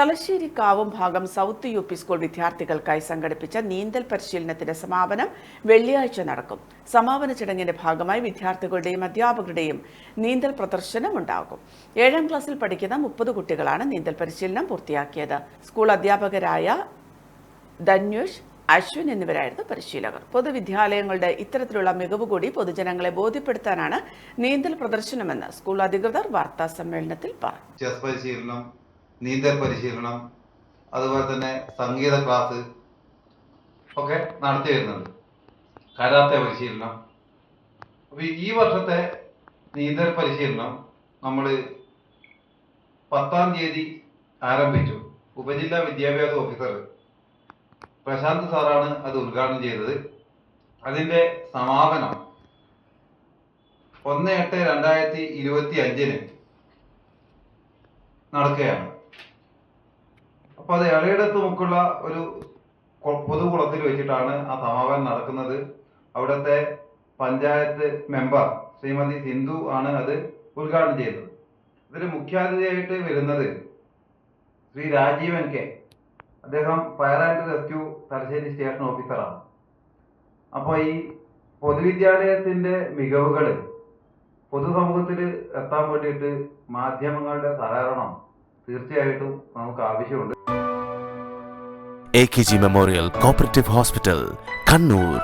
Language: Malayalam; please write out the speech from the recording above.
തലശ്ശേരി കാവും ഭാഗം സൗത്ത് യു പി സ്കൂൾ വിദ്യാർത്ഥികൾക്കായി സംഘടിപ്പിച്ച നീന്തൽ പരിശീലനത്തിന്റെ സമാപനം വെള്ളിയാഴ്ച നടക്കും. സമാപന ചടങ്ങിന്റെ ഭാഗമായി വിദ്യാർത്ഥികളുടെയും അധ്യാപകരുടെയും നീന്തൽ പ്രദർശനം ഉണ്ടാകും. ഏഴാം ക്ലാസ്സിൽ പഠിക്കുന്ന മുപ്പത് കുട്ടികളാണ് നീന്തൽ പരിശീലനം പൂർത്തിയാക്കിയത്. സ്കൂൾ അധ്യാപകരായ ധന്വേഷ് അശ്വിൻ എന്നിവരായിരുന്നു പരിശീലകർ. പൊതുവിദ്യാലയങ്ങളുടെ ഇത്തരത്തിലുള്ള മികവ് കൂടി പൊതുജനങ്ങളെ ബോധ്യപ്പെടുത്താനാണ് നീന്തൽ പ്രദർശനമെന്ന് സ്കൂൾ അധികൃതർ വാർത്താ സമ്മേളനത്തിൽ പറഞ്ഞു. നീന്തൽ പരിശീലനം അതുപോലെ തന്നെ സംഗീത ക്ലാസ് ഒക്കെ നടത്തി വരുന്നുണ്ട്. കരാത്തെ പരിശീലനം. അപ്പോൾ ഈ വർഷത്തെ നീന്തൽ പരിശീലനം നമ്മൾ പത്താം തീയതി ആരംഭിച്ചു. ഉപജില്ലാ വിദ്യാഭ്യാസ ഓഫീസർ പ്രശാന്ത് സാറാണ് അത് ഉദ്ഘാടനം ചെയ്തത്. അതിന്റെ സമാപനം ഒന്ന് എട്ട് രണ്ടായിരത്തി ഇരുപത്തി അഞ്ചിന് നടക്കുകയാണ്. അപ്പൊ അത് ഇളയിടത്ത് മുക്കുള്ള ഒരു പൊതുകുളത്തിൽ വെച്ചിട്ടാണ് ആ സമാപനം നടക്കുന്നത്. അവിടുത്തെ പഞ്ചായത്ത് മെമ്പർ ശ്രീമതി സിന്ധു ആണ് അത് ഉദ്ഘാടനം ചെയ്തത്. ഇതിൽ മുഖ്യാതിഥിയായിട്ട് വരുന്നത് ശ്രീ രാജീവൻ കെ. അദ്ദേഹം fire and rescue Thalassery station ഓഫീസറാണ് അപ്പോൾ ഈ പൊതുവിദ്യാലയത്തിന്റെ മികവുകൾ പൊതുസമൂഹത്തിൽ എത്താൻ വേണ്ടിയിട്ട് മാധ്യമങ്ങളുടെ സഹകരണം തീർച്ചയായിട്ടും നമുക്ക് ആവശ്യമുണ്ട്. A K G memorial cooperative hospital Kannur